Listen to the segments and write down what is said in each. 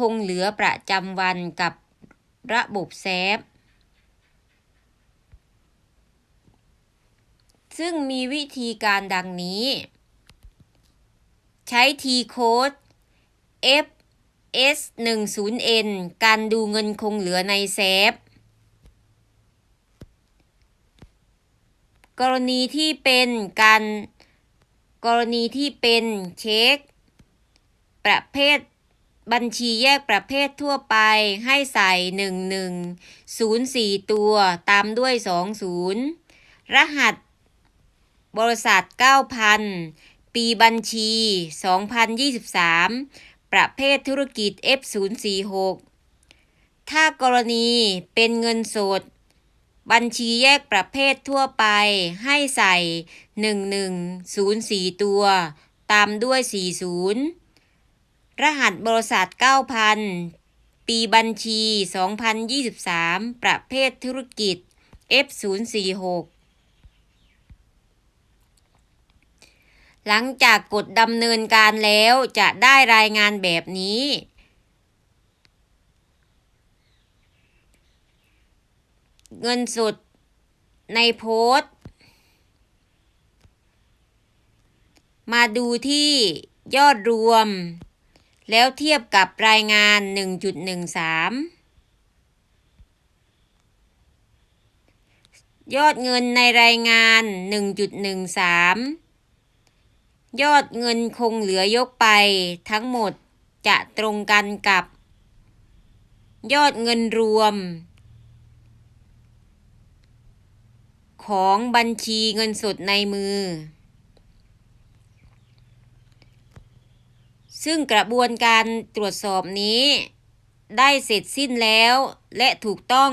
คงเหลือประจำวันกับระบบแซฟซึ่งมีวิธีการดังนี้ ใช้ T code F S 1 0 N การดูเงินคงเหลือในเซฟ กรณีที่เป็นการ กรณีที่เป็นเช็ค ประเภท บัญชีแยกประเภททั่วไปให้ใส่ 11 04 ตัวตามด้วย 20 รหัส บริษัท 9,000 ปีบัญชี 2023 ประเภทธุรกิจ F046 ถ้ากรณีเป็นเงินสด บัญชีแยกประเภททั่วไปให้ใส่ 1104 ตัว ตามด้วย 40 รหัสบริษัท 9,000 ปีบัญชี 2023 ประเภทธุรกิจ F046 หลังจากกดดำเนินการแล้วจะได้รายงานแบบนี้ เงินสดในโพสต์มาดูที่ยอดรวม แล้วเทียบกับรายงาน 1.13 ยอดเงินในรายงาน 1.13 ยอดเงินคงเหลือยกไปทั้งหมดจะตรงกันกับ ยอดเงินรวม ของบัญชีเงินสดในมือ ซึ่งกระบวนการตรวจสอบนี้ ได้เสร็จสิ้นแล้วและถูกต้อง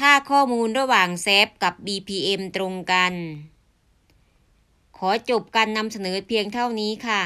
ถ้าข้อมูลระหว่างแซฟกับ BPM ตรงกัน ขอจบการนำเสนอเพียงเท่านี้ค่ะ